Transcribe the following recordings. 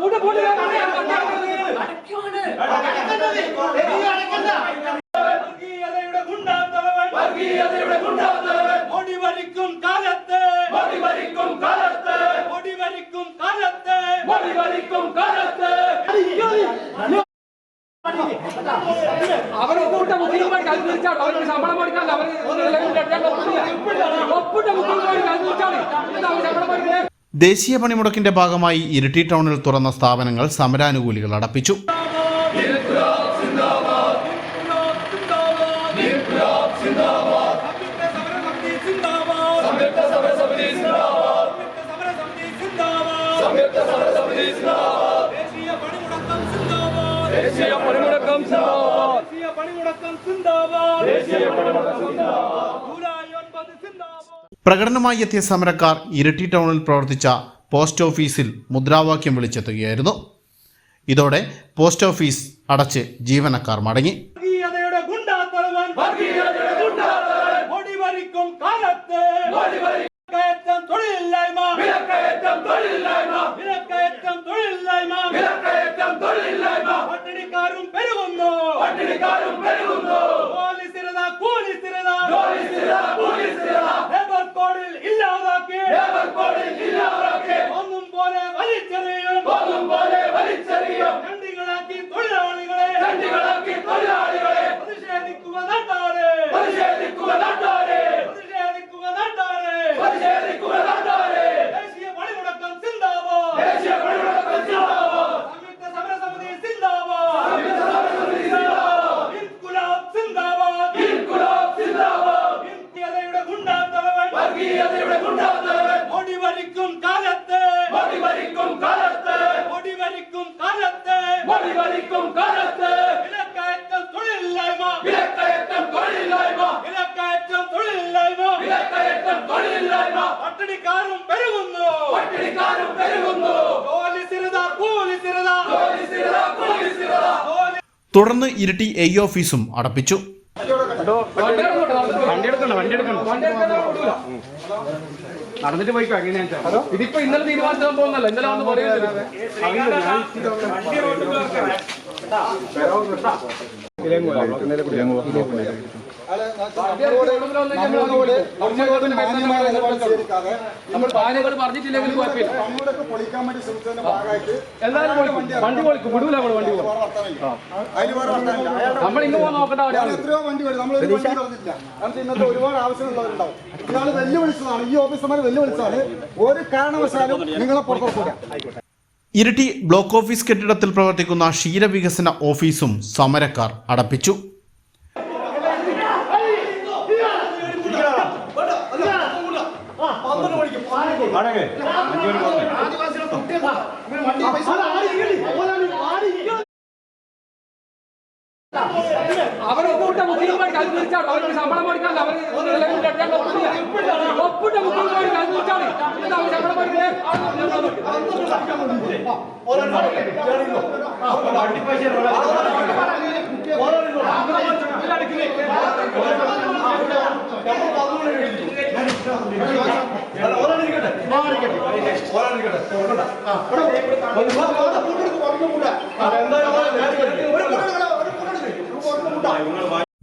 போட்டு போட்டு ഒപ്പിട്ട അവർക്ക് ശമ്പളം അവർ ഒപ്പിട്ട അവർ ശമ്പളം കൊടുക്കുന്നത് ദേശീയ പണിമുടക്കിന്റെ ഭാഗമായി ഇരിട്ടി ടൗണിൽ തുറന്ന സ്ഥാപനങ്ങൾ സമരാനുകൂലികൾ അടപ്പിച്ചു. ദേശീയ പണിമുടക്കം പണിമുടക്കം പ്രകടനമായി എത്തിയ സമരക്കാർ ഇരട്ടി ടൗണിൽ പ്രവർത്തിച്ച പോസ്റ്റ് ഓഫീസിൽ മുദ്രാവാക്യം വിളിച്ചെത്തുകയായിരുന്നു. ഇതോടെ പോസ്റ്റ് ഓഫീസ് അടച്ച് ജീവനക്കാർ മടങ്ങി. കാലത്ത്. തൊഴിലില്ലായ്മ. വിലക്കയറ്റം തൊഴിലില്ലായ്മ. വിലക്കയറ്റം തൊഴിലില്ലായ്മ. വിലക്കയറ്റം തൊഴിലില്ലായ്മ. പട്ടിണിക്കാരും പെരുകുന്നു. പട്ടിണിക്കാരും പെരുകുന്നു. ജോലി സ്ഥിരത തുടർന്ന് ഇരിട്ടി എ ഓഫീസും അടപ്പിച്ചു. നടന്നിട്ട് പോയിക്കോ എങ്ങനെയാ ഇതിപ്പോ ഇന്നലെ തീരുമാനിച്ചാൽ പോകുന്നല്ല ഇന്നലെ വന്ന് പറയുന്നത് പാനകൾ പറഞ്ഞിട്ടില്ലെങ്കിൽ കുഴപ്പമില്ല. വേണ്ടി എന്തായാലും പൊളിക്കും. വണ്ടി പൊളിക്കും. വിടൂല നമ്മൾ വണ്ടി നമ്മൾ ഇന്ന് പോകാൻ നോക്കണ്ട അവിടെ. എത്രയോ വണ്ടി വരും. നമ്മൾ ഒരു വണ്ടി പറഞ്ഞില്ല കാരണം ഇന്നത്തെ ഒരുപാട് ആവശ്യമുള്ളവരുണ്ടാവും. ഇയാൾ വെല്ലുവിളിച്ചതാണ്. ഈ ഓഫീസർമാർ വെല്ലുവിളിച്ചതാണ്. ഒരു കാരണവശാലും നിങ്ങളെ പുറത്തുവില്ല ഇരിട്ടി ബ്ലോക്ക് ഓഫീസ് കെട്ടിടത്തിൽ പ്രവർത്തിക്കുന്ന ക്ഷീരവികസന ഓഫീസും സമരക്കാർ അടപ്പിച്ചു. അവർ ഒപ്പിട്ട മുഖ്യമന്ത്രി കൽ തിരിച്ചാണ് അവർക്ക് ശമ്പളം കൊടുക്കാൻ അവർ ഒപ്പിട്ട മുഖ്യമന്ത്രി കൽ തിരിച്ചാണ് ശമ്പളം കൊടുക്കുന്നത്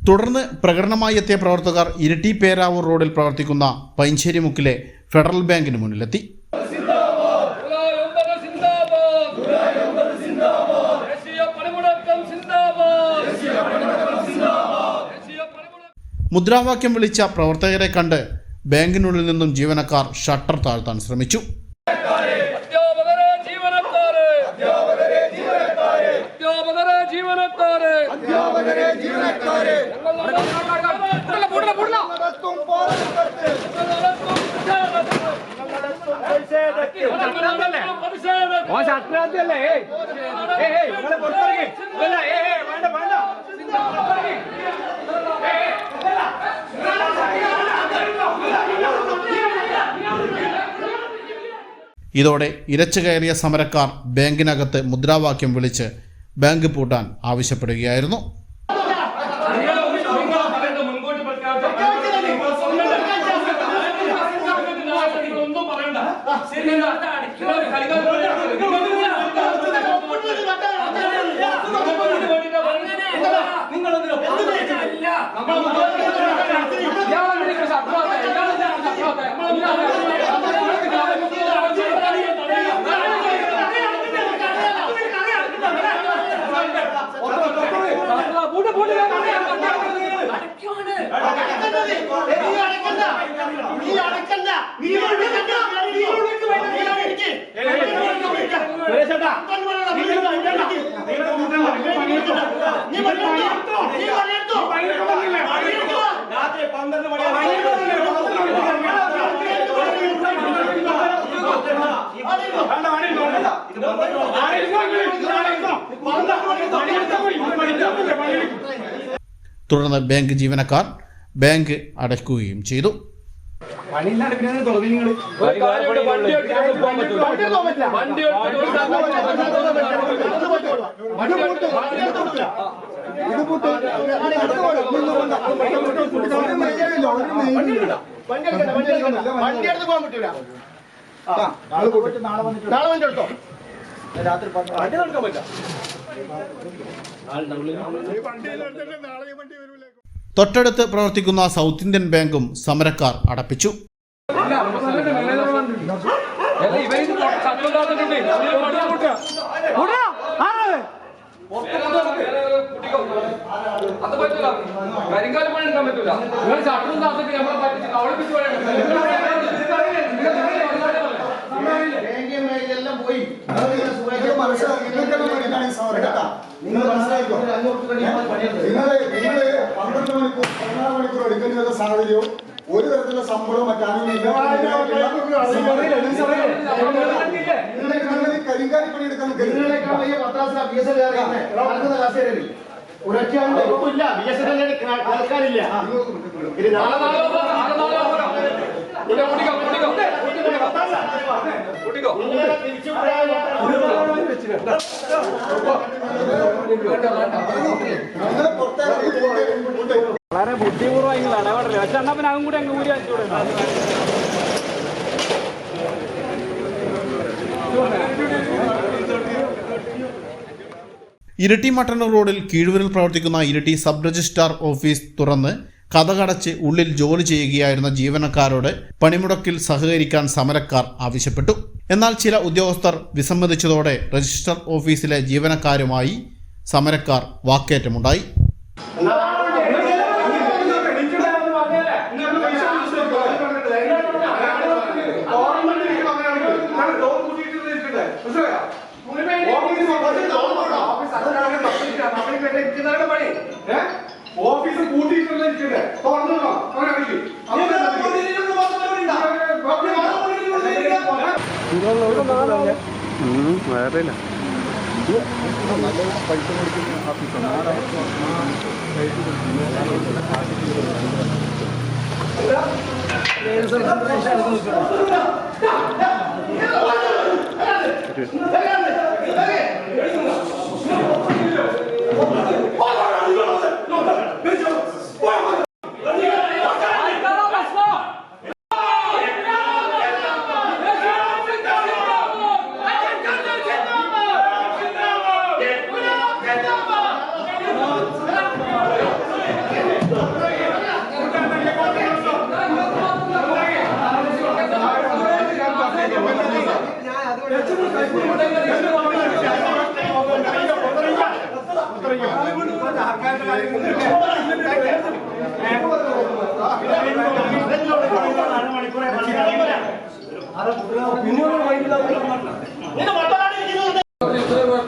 തുടർന്ന് പ്രകടനമായി എത്തിയ പ്രവർത്തകർ ഇരട്ടി പേരാവൂർ റോഡിൽ പ്രവർത്തിക്കുന്ന പൈഞ്ചേരി മുക്കിലെ ഫെഡറൽ ബാങ്കിന് മുന്നിലെത്തി. മുദ്രാവാക്യം വിളിച്ച പ്രവർത്തകരെ കണ്ട് ബാങ്കിനുള്ളിൽ നിന്നും ജീവനക്കാർ ഷട്ടർ താഴ്ത്താൻ ശ്രമിച്ചു. ഓ ജീവനക്കാരെ അധ്യാപകരെ ജീവനക്കാരെ. അധ്യാപകരെ ജീവനക്കാരെ. അധ്യാപകരെ ജീവനക്കാരെ നടത്തും പോരാട്ടത്തിൽ ഓ ശാസ്ത്രാന്തിയല്ലേ നിങ്ങളെ പുറത്തിറങ്ങി. വേണ്ട വേണ്ട ഇതോടെ ഇരച്ചു കയറിയ സമരക്കാർ ബാങ്കിനകത്ത് മുദ്രാവാക്യം വിളിച്ച് ബാങ്ക് പൂട്ടാൻ ആവശ്യപ്പെടുകയായിരുന്നു. മുൻകൂട്ടി രാത്രി പന്ത്രണ്ട് തുടർന്ന് ബാങ്ക് ജീവനക്കാർ ബാങ്ക് അടയ്ക്കുകയും ചെയ്തു. നിങ്ങൾ. വണ്ടി പോകാൻ പറ്റൂല. എടുത്ത് നാളെ വന്നിട്ട് നാളെ വണ്ടി തൊട്ടടുത്ത് പ്രവർത്തിക്കുന്ന സൗത്ത് ഇന്ത്യൻ ബാങ്കും സമരക്കാർ അടപ്പിച്ചു. നിങ്ങൾ പോയി നിങ്ങൾ മനസ്സിലാക്കി നിങ്ങൾക്കെല്ലാം വേണ്ടിയിട്ടാണ് ഈ സമരം കേട്ടാ നിങ്ങൾ മനസ്സിലാക്കിക്കോ നിങ്ങൾ നിങ്ങൾ പന്ത്രണ്ട് മണിക്കൂർ എടുക്കേണ്ടി വരുന്ന സാഹചര്യവും ഒരു തരത്തിലുള്ള ശമ്പളവും മറ്റാരും കരിങ്കാലി പണിയെടുക്കാൻ പത്താം ബി എസ് എസ് എൽ ആൾക്കാരില്ല ഇത് നാളെ നാളെ നാളെ നാളെ നാളെ ഓടിക്കോ ഓടിക്കോ ഓടിക്കോ വളരെ ബുദ്ധിപൂർവം നിങ്ങൾ പക്ഷെ എന്നാ പിന്നെ അതും കൂടി അങ്ങ് ഊരി വെച്ചൂടെ ഇരിട്ടി മട്ടന്നൂർ റോഡിൽ കീഴുവരിൽ പ്രവർത്തിക്കുന്ന ഇരട്ടി സബ് രജിസ്ട്രാർ ഓഫീസ് തുറന്ന് കഥകടച്ച് ഉള്ളിൽ ജോലി ചെയ്യുകയായിരുന്ന ജീവനക്കാരോട് പണിമുടക്കിൽ സഹകരിക്കാൻ സമരക്കാർ ആവശ്യപ്പെട്ടു. എന്നാൽ ചില ഉദ്യോഗസ്ഥർ വിസമ്മതിച്ചതോടെ രജിസ്റ്റർ ഓഫീസിലെ ജീവനക്കാരുമായി സമരക്കാർ വാക്കേറ്റമുണ്ടായി. മഴ പെയ്യില്ല Thank you.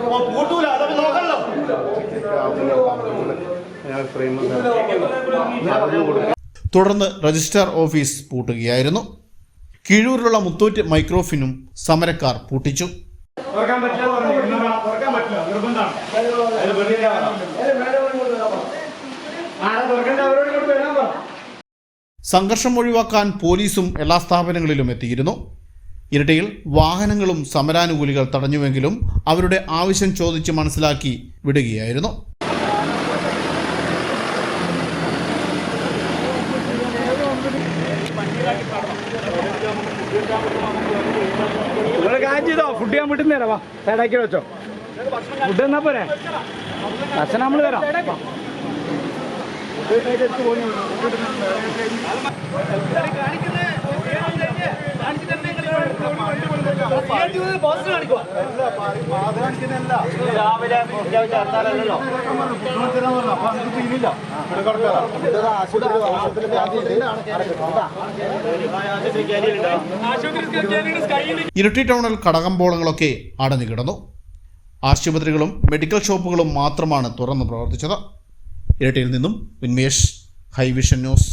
കൂട്ടൂല അതൊക്കെ നോക്കണല്ലോ. തുടർന്ന് രജിസ്ട്രാർ ഓഫീസ് പൂട്ടുകയായിരുന്നു. കീഴൂരിലുള്ള മുത്തൂറ്റ് മൈക്രോഫിനും സമരക്കാർ പൂട്ടിച്ചു. തുറക്കാൻ പറ്റില്ല തുറക്കാൻ പറ്റില്ല. നിർബന്ധമാണ്. സംഘർഷം ഒഴിവാക്കാൻ പോലീസും എല്ലാ സ്ഥാപനങ്ങളിലും എത്തിയിരുന്നു. ഇരട്ടിയിൽ വാഹനങ്ങളും സമരാനുകൂലികൾ തടഞ്ഞുവെങ്കിലും അവരുടെ ആവശ്യം ചോദിച്ച് മനസ്സിലാക്കി വിടുകയായിരുന്നു. ചെയ്തോ? ഫുഡ് ഞാൻ വീട്ടിൽ നിന്ന് തരാം വാ. സൈഡാക്കി വെച്ചോ. ഫുഡ് എന്നാ പോരെ? ഭക്ഷണം നമ്മൾ തരാം. വാ. ഇരട്ടി ടൗണിൽ കടകമ്പോളങ്ങളൊക്കെ അടഞ്ഞു കിടന്നു ആശുപത്രികളും മെഡിക്കൽ ഷോപ്പുകളും മാത്രമാണ് തുറന്നു പ്രവർത്തിച്ചത് ഇരട്ടിയിൽ നിന്നും ഉന്മേഷ് ഹൈവിഷൻ ന്യൂസ്